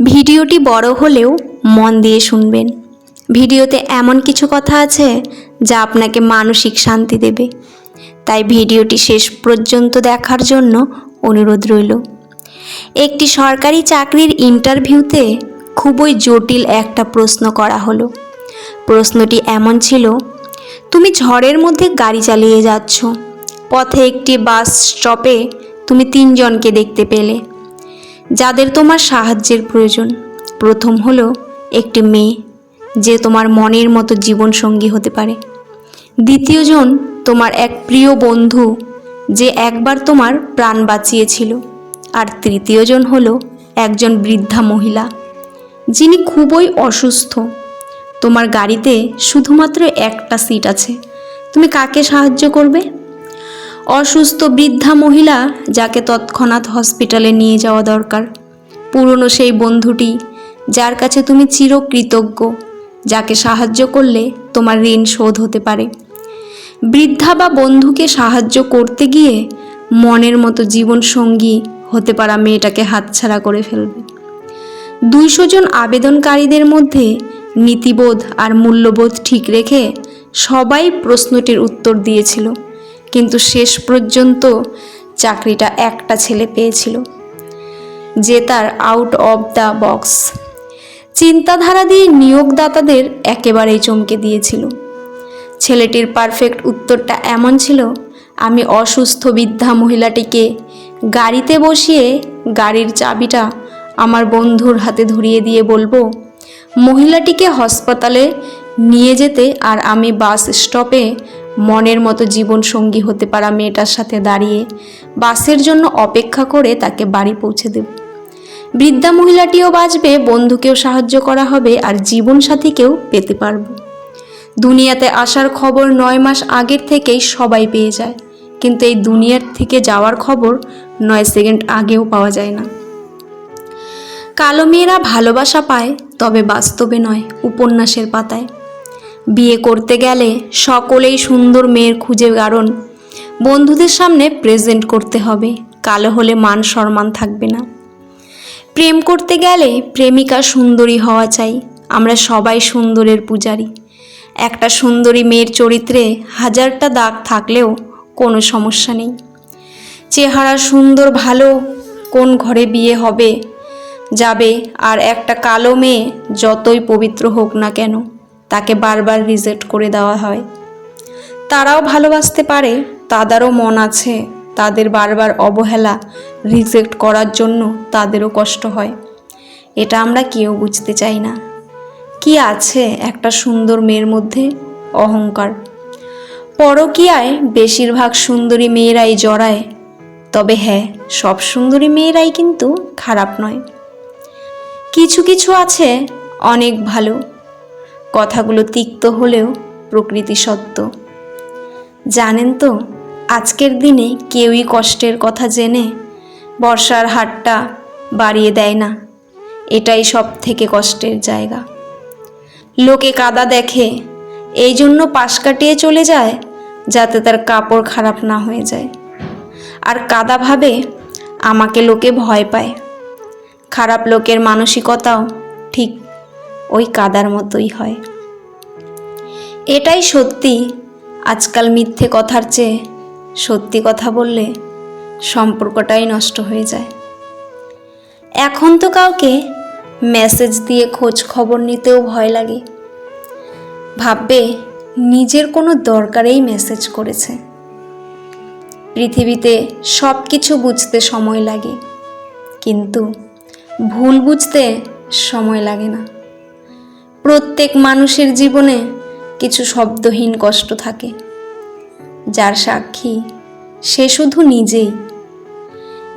ভিডিওটি বড় হলেও মন দিয়ে শুনবেন। ভিডিওতে এমন কিছু কথা আছে যা আপনাকে মানসিক শান্তি দেবে। তাই ভিডিওটি শেষ পর্যন্ত দেখার জন্য অনুরোধ রইল। একটি সরকারি চাকরির ইন্টারভিউতে খুবই জটিল একটা প্রশ্ন করা হলো। প্রশ্নটি এমন ছিল, তুমি ঝড়ের মধ্যে গাড়ি চালিয়ে যাচ্ছ। পথে একটি বাস স্টপে তুমি তিনজনকে দেখতে পেলে। যাদের তোমার সাহায্যের প্রয়োজন। প্রথম হলো একটি মেয়ে, যে তোমার মনের মতো জীবনসঙ্গী হতে পারে। দ্বিতীয়জন তোমার এক প্রিয় বন্ধু, যে একবার তোমার প্রাণ বাঁচিয়েছিল। আর তৃতীয়জন হলো একজন বৃদ্ধা মহিলা, যিনি খুবই অসুস্থ। তোমার গাড়িতে শুধুমাত্র একটা সিট আছে। তুমি কাকে সাহায্য করবে? অসুস্থ বৃদ্ধা মহিলা যাকে তৎক্ষণাৎ হসপিটালে নিয়ে যাওয়া দরকার। পুরনো সেই বন্ধুটি, যার কাছে তুমি চিরকৃতজ্ঞ, যাকে সাহায্য করলে তোমার ঋণ শোধ হতে পারে। বৃদ্ধা বা বন্ধুকে সাহায্য করতে গিয়ে মনের মতো জীবন সঙ্গী হতে পারা মেয়েটাকে হাতছাড়া করে ফেলবে। দুইশো জন আবেদনকারীদের মধ্যে নীতিবোধ আর মূল্যবোধ ঠিক রেখে সবাই প্রশ্নটির উত্তর দিয়েছিল। কিন্তু শেষ পর্যন্ত চাকরিটা একটা ছেলে পেয়েছিল, যে তার আউট অফ দ্য বক্স চিন্তাধারা দিয়ে নিয়োগদাতাদের একেবারেই চমকে দিয়েছিল। ছেলেটির পারফেক্ট উত্তরটা এমন ছিল, আমি অসুস্থ বৃদ্ধা মহিলাটিকে গাড়িতে বসিয়ে গাড়ির চাবিটা আমার বন্ধুর হাতে ধরিয়ে দিয়ে বলব, মহিলাটিকে হাসপাতালে নিয়ে যেতে আর আমি বাস স্টপে মনের মতো জীবন সঙ্গী হতে পারা মেয়েটার সাথে দাঁড়িয়ে বাসের জন্য অপেক্ষা করে তাকে বাড়ি পৌঁছে দেব। বৃদ্ধা মহিলাটিও বাঁচবে, বন্ধুকেও সাহায্য করা হবে আর জীবনসাথীকেও পেতে পারব। দুনিয়াতে আসার খবর নয় মাস আগের থেকেই সবাই পেয়ে যায়, কিন্তু এই দুনিয়ার থেকে যাওয়ার খবর নয় সেকেন্ড আগেও পাওয়া যায় না। কালো মেয়েরা ভালোবাসা পায়, তবে বাস্তবে নয়, উপন্যাসের পাতায়। বিয়ে করতে গেলে সকলেই সুন্দর মেয়ের খুঁজে কারণ বন্ধুদের সামনে প্রেজেন্ট করতে হবে, কালো হলে মান সম্মান থাকবে না। প্রেম করতে গেলে প্রেমিকা সুন্দরী হওয়া চাই, আমরা সবাই সুন্দরের পূজারী। একটা সুন্দরী মেয়ের চরিত্রে হাজারটা দাগ থাকলেও কোনো সমস্যা নেই। চেহারা সুন্দর ভালো, কোন ঘরে বিয়ে হবে, যাবে আর একটা কালো মেয়ে যতই পবিত্র হোক না কেন। তাকে বারবার রিজেক্ট করে দেওয়া হয়। তারাও ভালোবাসতে পারে, তাদেরও মন আছে, তাদের বারবার অবহেলা, রিজেক্ট করার জন্য তাদেরও কষ্ট হয়। এটা আমরা কেউ বুঝতে চাই না। কি আছে একটা সুন্দর মেয়ের মধ্যে? অহংকার। পরকীয়ায় বেশিরভাগ সুন্দরী মেয়েরাই জড়ায়। তবে হ্যাঁ সব সুন্দরী মেয়েরাই কিন্তু খারাপ নয়। কিছু কিছু আছে অনেক ভালো। কথাগুলো তিক্ত হলেও প্রকৃতি সত্য। জানেন তো, আজকের দিনে কেউই কষ্টের কথা জেনে বর্ষার হাটটা বাড়িয়ে দেয় না। এটাই সব থেকে কষ্টের জায়গা। লোকে কাদা দেখে, এই জন্য পাশ কাটিয়ে চলে যায় যাতে তার কাপড় খারাপ না হয়ে যায়। আর কাদা ভাবে আমাকে লোকে ভয় পায়। খারাপ লোকের মানসিকতাও ঠিক ওই কাদার মতোই হয়। এটাই সত্যি। আজকাল মিথ্যে কথার চেয়ে সত্যি কথা বললে সম্পর্কটাই নষ্ট হয়ে যায়। এখন তো কাউকে মেসেজ দিয়ে খোঁজ খবর নিতেও ভয় লাগে। ভাববে নিজের কোনো দরকারেই মেসেজ করেছে। পৃথিবীতে সব কিছু বুঝতে সময় লাগে, কিন্তু ভুল বুঝতে সময় লাগে না। প্রত্যেক মানুষের জীবনে কিছু শব্দহীন কষ্ট থাকে। যার সাক্ষী সে শুধু নিজেই।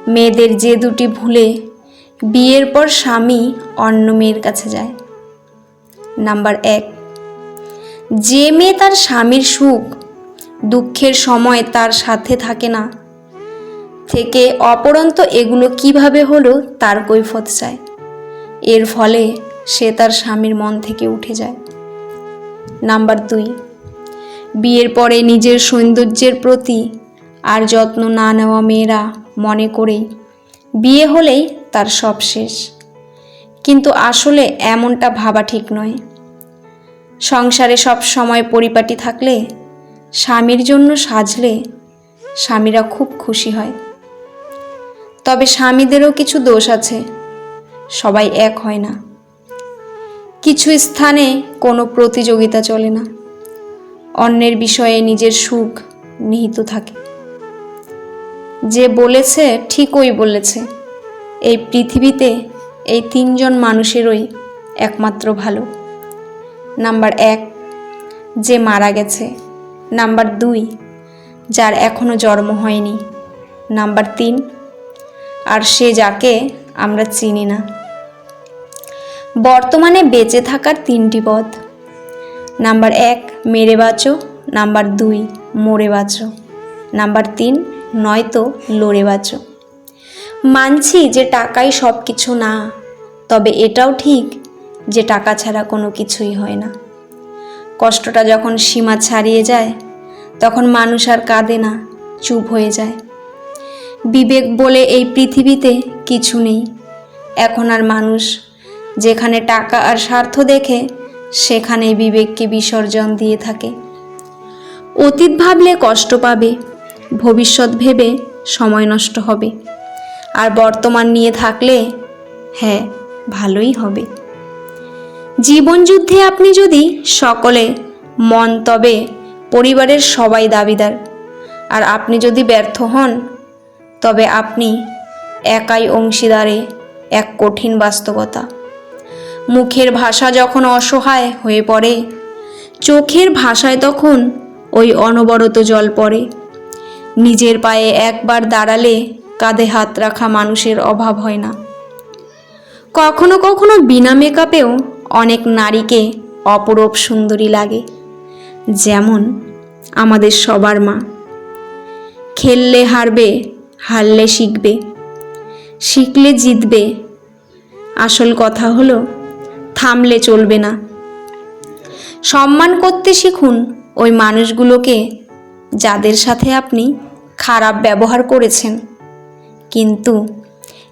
মেয়েদের যে দুটি ভুলে বিয়ের পর স্বামী অন্য মেয়ের কাছে যায়। নাম্বার এক, যে মেয়ে তার স্বামীর সুখ, দুঃখের সময় তার সাথে থাকে না, থেকে অপরন্ত এগুলো কীভাবে হলো তার কৈফত চায়। এর ফলে সে তার স্বামীর মন থেকে উঠে যায়। নাম্বার দুই, বিয়ের পরে নিজের সৌন্দর্যের প্রতি আর যত্ন না নেওয়া মেয়েরা মনে করেই বিয়ে হলেই তার সব শেষ। কিন্তু আসলে এমনটা ভাবা ঠিক নয়। সংসারে সব সময় পরিপাটি থাকলে স্বামীর জন্য সাজলে স্বামীরা খুব খুশি হয়। তবে স্বামীদেরও কিছু দোষ আছে, সবাই এক হয় না। কিছু স্থানে কোনো প্রতিযোগিতা চলে না। অন্যের বিষয়ে নিজের সুখ নিহিত থাকে। যে বলেছে ঠিকই বলেছে। এই পৃথিবীতে এই তিনজন মানুষেরই একমাত্র ভালো। নাম্বার এক, যে মারা গেছে। নাম্বার দুই, যার এখনও জন্ম হয়নি। নাম্বার তিন, আর সে যাকে আমরা চিনি না। বর্তমানে বেঁচে থাকার তিনটি পথ। নাম্বার এক, মেরে বাঁচো। নাম্বার দুই, মরে বাঁচো। নাম্বার তিন, নয়তো লড়ে বাঁচো। মানছি যে টাকাই সব কিছু না, তবে এটাও ঠিক যে টাকা ছাড়া কোনো কিছুই হয় না। কষ্টটা যখন সীমা ছাড়িয়ে যায়, তখন মানুষ আর কাঁদে না, চুপ হয়ে যায়। বিবেক বলে এই পৃথিবীতে কিছু নেই, এখন আর মানুষ যেখানে টাকা আর স্বার্থ দেখে, সেখানে বিবেককে বিসর্জন দিয়ে থাকে। অতীত ভাবলে কষ্ট পাবে, ভবিষ্যৎ ভেবে সময় নষ্ট হবে। আর বর্তমান নিয়ে থাকলে হ্যাঁ ভালোই হবে। জীবনযুদ্ধে আপনি যদি সকলে, মন তবে পরিবারের সবাই দাবিদার। আর আপনি যদি ব্যর্থ হন, তবে আপনি একাই অংশীদারে এক কঠিন বাস্তবতা। মুখের ভাষা যখন অসহায় হয়ে পড়ে, চোখের ভাষায় তখন ওই অনবরত জল পড়ে। নিজের পায়ে একবার দাঁড়ালে কাঁধে হাত রাখা মানুষের অভাব হয় না। কখনো কখনো বিনা মেকআপেও অনেক নারীকে অপরূপ সুন্দরী লাগে, যেমন আমাদের সবার মা। খেললে হারবে, হারলে শিখবে, শিখলে জিতবে। আসল কথা হলো থামলে চলবে না। সম্মান করতে শিখুন ওই মানুষগুলোকে যাদের সাথে আপনি খারাপ ব্যবহার করেছেন। কিন্তু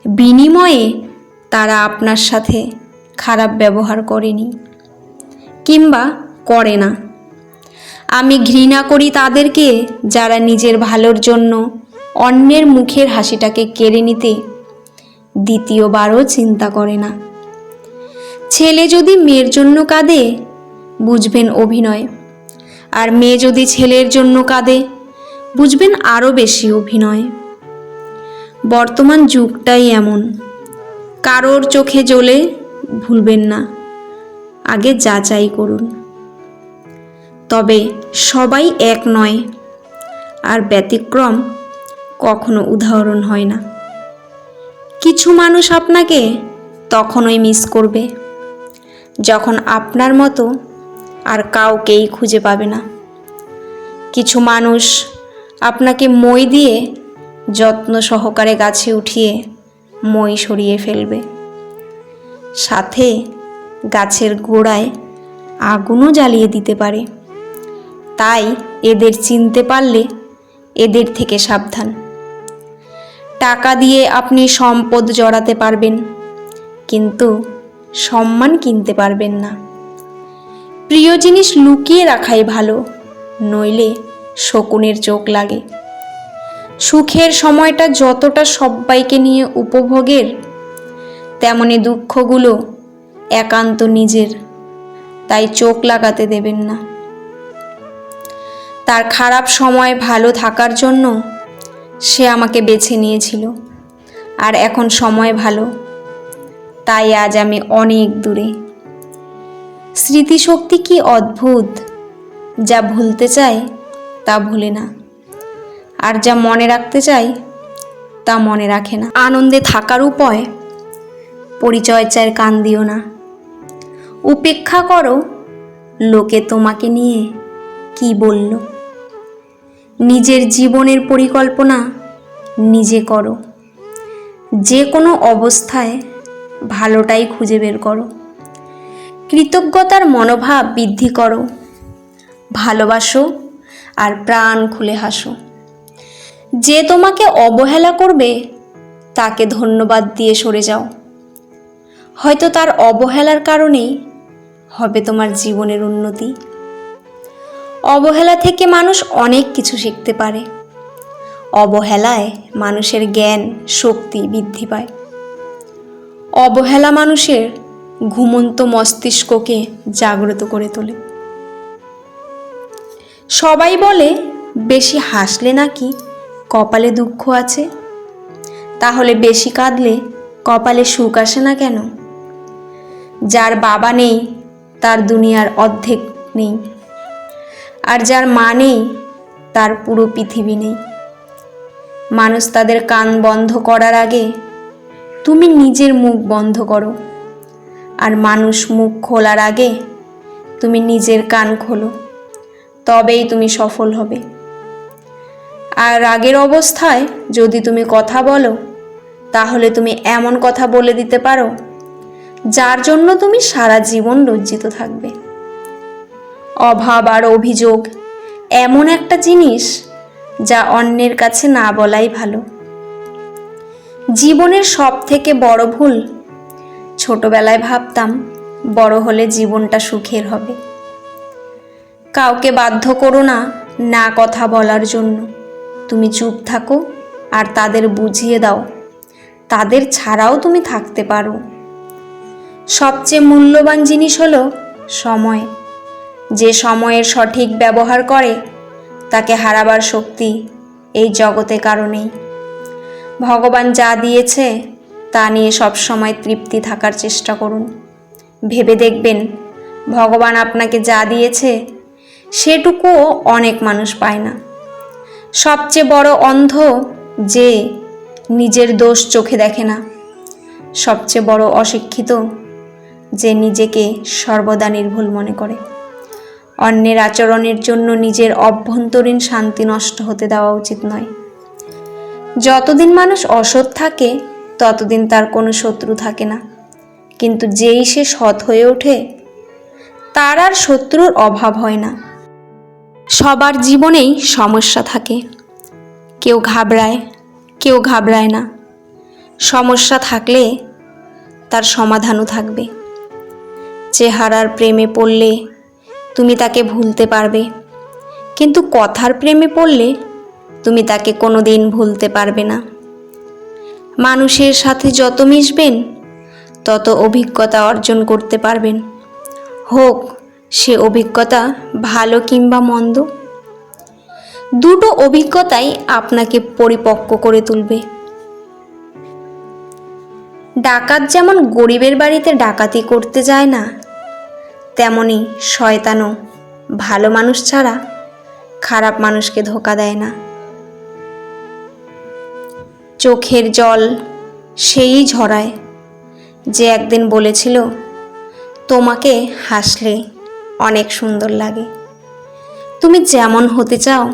বিনিময়ে তারা আপনার সাথে খারাপ ব্যবহার করেনি কিংবা করে না। আমি ঘৃণা করি তাদেরকে যারা নিজের ভালোর জন্য অন্যের মুখের হাসিটাকে কেড়ে নিতে দ্বিতীয়বারও চিন্তা করে না। ছেলে যদি মেয়ের জন্য কাঁদে, বুঝবেন অভিনয়। আর মেয়ে যদি ছেলের জন্য কাঁদে, বুঝবেন আরও বেশি অভিনয়। বর্তমান যুগটাই এমন। কারোর চোখে জ্বলে ভুলবেন না। আগে যাচাই করুন। তবে সবাই এক নয়। আর ব্যতিক্রম কখনো উদাহরণ হয় না। কিছু মানুষ আপনাকে তখনই মিস করবে। যখন আপনার মতো আর কাউকেই খুঁজে পাবে না। কিছু মানুষ আপনাকে মই দিয়ে যত্ন সহকারে গাছে উঠিয়ে মই সরিয়ে ফেলবে। সাথে গাছের গোড়ায় আগুনও জ্বালিয়ে দিতে পারে। তাই এদের চিনতে পারলে এদের থেকে সাবধান। টাকা দিয়ে আপনি সম্পদ জড়াতে পারবেন, কিন্তু সম্মান কিনতে পারবেন না। প্রিয় জিনিস লুকিয়ে রাখাই ভালো, নইলে শকুনের চোখ লাগে। সুখের সময়টা যতটা সব্বাইকে নিয়ে উপভোগের, তেমনি দুঃখগুলো একান্ত নিজের, তাই চোখ লাগাতে দেবেন না। তার খারাপ সময় ভালো থাকার জন্য সে আমাকে বেছে নিয়েছিল, আর এখন সময় ভালো। তাই আজ আমি অনেক দূরে। স্মৃতিশক্তি কি অদ্ভুত? যা ভুলতে চায় তা ভুলে না। আর যা মনে রাখতে চাই, তা মনে রাখে না। আনন্দে থাকার উপায়, পরিচয় চায় কান দিও না। উপেক্ষা করো, লোকে তোমাকে নিয়ে কি বলল। নিজের জীবনের পরিকল্পনা নিজে করো। যে কোনো অবস্থায় ভালোটাই খুঁজে বের করো। কৃতজ্ঞতার মনোভাব বৃদ্ধি করো। ভালোবাসো আর প্রাণ খুলে হাসো। যে তোমাকে অবহেলা করবে, তাকে ধন্যবাদ দিয়ে সরে যাও। হয়তো তার অবহেলার কারণেই হবে তোমার জীবনের উন্নতি। অবহেলা থেকে মানুষ অনেক কিছু শিখতে পারে। অবহেলায় মানুষের জ্ঞান, শক্তি বৃদ্ধি পায়। অবহেলা মানুষের ঘুমন্ত মস্তিষ্ককে জাগ্রত করে তোলে। সবাই বলে, বেশি হাসলে নাকি কপালে দুঃখ আছে? তাহলে বেশি কাঁদলে কপালে সুখ আসে না কেন? যার বাবা নেই, তার দুনিয়ার অর্ধেক নেই। আর যার মা নেই, তার পুরো পৃথিবী নেই। মানুষ তাদের কান বন্ধ করার আগে তুমি নিজের মুখ বন্ধ করো। আর মানুষ মুখ খোলার আগে তুমি নিজের কান খোলো। তবেই তুমি সফল হবে। আর রাগের অবস্থায় যদি তুমি কথা বলো, তাহলে তুমি এমন কথা বলে দিতে পারো, যার জন্য তুমি সারা জীবন লজ্জিত থাকবে। অভাব আর অভিযোগ এমন একটা জিনিস যা অন্যের কাছে না বলাই ভালো। জীবনের সব থেকে বড় ভুল? ছোটবেলায় ভাবতাম, বড় হলে জীবনটা সুখের হবে। কাউকে বাধ্য করো না না কথা বলার জন্য। তুমি চুপ থাকো আর তাদের বুঝিয়ে দাও। তাদের ছাড়াও তুমি থাকতে পারো। সবচেয়ে মূল্যবান জিনিস হলো সময়। যে সময়ের সঠিক ব্যবহার করে, তাকে হারাবার শক্তি এই জগতে কারণেই ভগবান যা দিয়েছে, তা নিয়ে সবসময় তৃপ্তি থাকার চেষ্টা করুন। ভেবে দেখবেন, ভগবান আপনাকে যা দিয়েছে, সেটুকুও অনেক মানুষ পায় না। সবচেয়ে বড় অন্ধ যে নিজের দোষ চোখে দেখে না। সবচেয়ে বড় অশিক্ষিত যে নিজেকে সর্বদা নির্ভুল মনে করে। অন্যের আচরণের জন্য নিজের অভ্যন্তরীণ শান্তি নষ্ট হতে দেওয়া উচিত নয়। যতদিন মানুষ অসৎ থাকে, ততদিন তার কোনো শত্রু থাকে না। কিন্তু যেই সে সৎ হয়ে ওঠে, তার আর শত্রুর অভাব হয় না। সবার জীবনেই সমস্যা থাকে। কেউ ঘাবড়ায় কেউ ঘাবড়ায় না। সমস্যা থাকলে তার সমাধানও থাকবে। চেহারার প্রেমে পড়লে তুমি তাকে ভুলতে পারবে। কিন্তু কথার প্রেমে পড়লে তুমি তাকে কোনো দিন ভুলতে পারবে না। মানুষের সাথে যত মিশবেন, তত অভিজ্ঞতা অর্জন করতে পারবেন। হোক, সে অভিজ্ঞতা ভালো কিংবা মন্দ, দুটো অভিজ্ঞতাই আপনাকে পরিপক্ক করে তুলবে। ডাকাত যেমন গরিবের বাড়িতে ডাকাতি করতে যায় না, তেমনি শয়তানও ভালো মানুষ ছাড়া খারাপ মানুষকে ধোকা দেয় না। চোখের জল সেই ঝরায় যে একদিন বলেছিল, তোমাকে হাসলে অনেক সুন্দর লাগে। তুমি যেমন হতে চাও,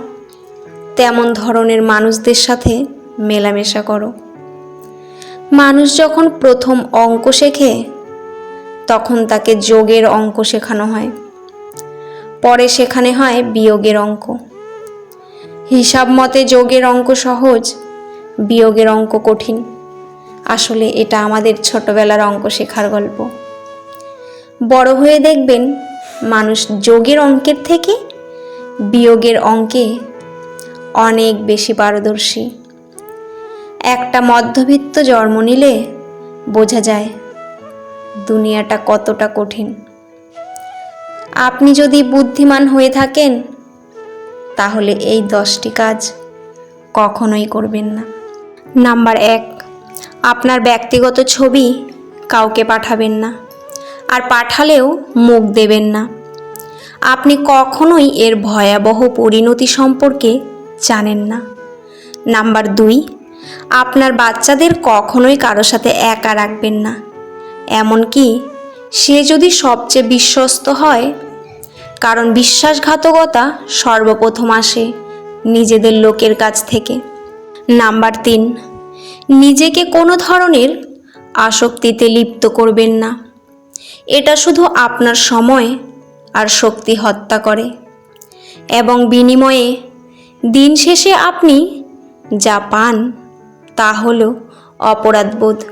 তেমন ধরনের মানুষদের সাথে মেলামেশা করো। মানুষ যখন প্রথম অঙ্ক শেখে, তখন তাকে যোগের অঙ্ক শেখানো হয়। পরে সেখানে হয় বিয়োগের অঙ্ক। হিসাব মতে যোগের অঙ্ক সহজ বিয়োগের অঙ্ক কঠিন। আসলে এটা আমাদের ছোটবেলার অঙ্ক শেখার গল্প। বড় হয়ে দেখবেন, মানুষ যোগের অঙ্কের থেকে বিয়োগের অঙ্কে অনেক বেশি পারদর্শী। একটা মধ্যবিত্ত জন্ম নিলে বোঝা যায়, দুনিয়াটা কতটা কঠিন। আপনি যদি বুদ্ধিমান হয়ে থাকেন, তাহলে এই দশটি কাজ কখনোই করবেন না। নাম্বার এক, আপনার ব্যক্তিগত ছবি কাউকে পাঠাবেন না আর পাঠালেও মুখ দেবেন না। আপনি কখনোই এর ভয়াবহ পরিণতি সম্পর্কে জানেন না। নাম্বার দুই, আপনার বাচ্চাদের কখনোই কারও সাথে একা রাখবেন না। এমনকি সে যদি সবচেয়ে বিশ্বস্ত হয়, কারণ বিশ্বাসঘাতকতা সর্বপ্রথম আসে নিজেদের লোকের কাছ থেকে। নাম্বার তিন, নিজেকে কোনো ধরনের আসক্তিতে লিপ্ত করবেন না। এটা শুধু আপনার সময় আর শক্তি হত্যা করে। এবং বিনিময়ে দিন শেষে আপনি যা পান তা হল অপরাধবোধ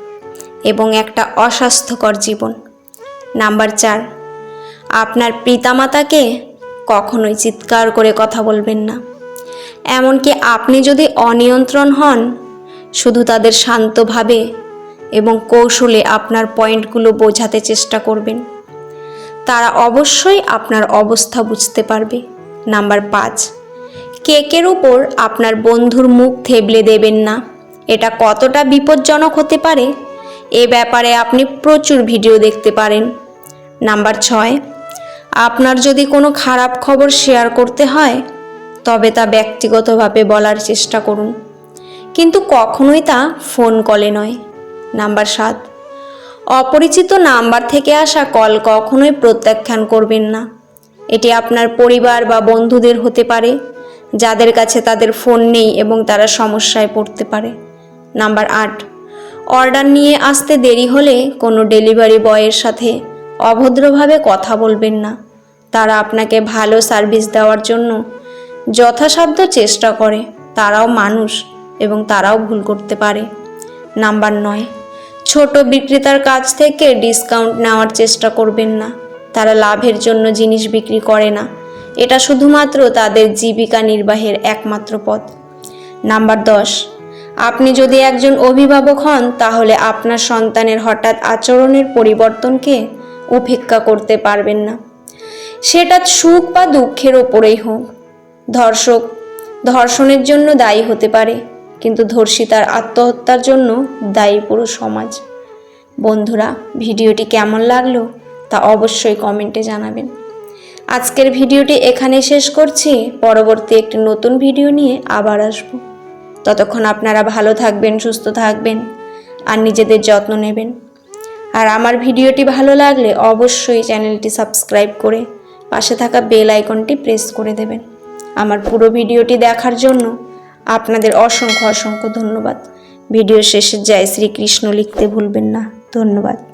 এবং একটা অস্বাস্থ্যকর জীবন। নাম্বার চার, আপনার পিতামাতাকে কখনোই চিৎকার করে কথা বলবেন না। এমনকি আপনি যদি অনিয়ন্ত্রণ হন, শুধু তাদের শান্তভাবে এবং কৌশলে আপনার পয়েন্টগুলো বোঝাতে চেষ্টা করবেন। তারা অবশ্যই আপনার অবস্থা বুঝতে পারবে। নাম্বার পাঁচ, কেকের উপর আপনার বন্ধুর মুখ থেবলে দেবেন না। এটা কতটা বিপজ্জনক হতে পারে, এ ব্যাপারে আপনি প্রচুর ভিডিও দেখতে পারেন। নাম্বার ছয়, আপনার যদি কোনো খারাপ খবর শেয়ার করতে হয় তবে তা ব্যক্তিগতভাবে বলার চেষ্টা করুন। কিন্তু কখনোই তা ফোন কলে নয়। নাম্বার সাত, অপরিচিত নাম্বার থেকে আসা কল কখনোই প্রত্যাখ্যান করবেন না। এটি আপনার পরিবার বা বন্ধুদের হতে পারে, যাদের কাছে তাদের ফোন নেই এবং তারা সমস্যায় পড়তে পারে। নাম্বার আট, অর্ডার নিয়ে আসতে দেরি হলে কোনো ডেলিভারি বয়ের সাথে অভদ্রভাবে কথা বলবেন না। তারা আপনাকে ভালো সার্ভিস দেওয়ার জন্য যথাসাধ্য চেষ্টা করে, তারাও মানুষ এবং তারাও ভুল করতে পারে। নাম্বার নয়, ছোট বিক্রেতার কাছ থেকে ডিসকাউন্ট নেওয়ার চেষ্টা করবেন না। তারা লাভের জন্য জিনিস বিক্রি করে না। এটা শুধুমাত্র তাদের জীবিকা নির্বাহের একমাত্র পথ। নাম্বার দশ, আপনি যদি একজন অভিভাবক হন, তাহলে আপনার সন্তানের হঠাৎ আচরণের পরিবর্তনকে উপেক্ষা করতে পারবেন না। সেটা সুখ বা দুঃখের ওপরেই হোক। ধর্ষক ধর্ষণের জন্য দায়ী হতে পারে, কিন্তু ধর্ষিতার আত্মহত্যার জন্য দায়ী পুরো সমাজ। বন্ধুরা, ভিডিওটি কেমন লাগল তা অবশ্যই কমেন্টে জানাবেন। আজকের ভিডিওটি এখানে শেষ করছি। পরবর্তী একটি নতুন ভিডিও নিয়ে আবার আসব। ততক্ষণ আপনারা ভালো থাকবেন, সুস্থ থাকবেন আর নিজেদের যত্ন নেবেন। আর আমার ভিডিওটি ভালো লাগলে অবশ্যই চ্যানেলটি সাবস্ক্রাইব করে পাশে থাকা বেল আইকনটি প্রেস করে দেবেন। আমার পুরো ভিডিওটি দেখার জন্য আপনাদের অসংখ্য অসংখ্য ধন্যবাদ। ভিডিও শেষে জয় শ্রীকৃষ্ণ লিখতে ভুলবেন না। ধন্যবাদ।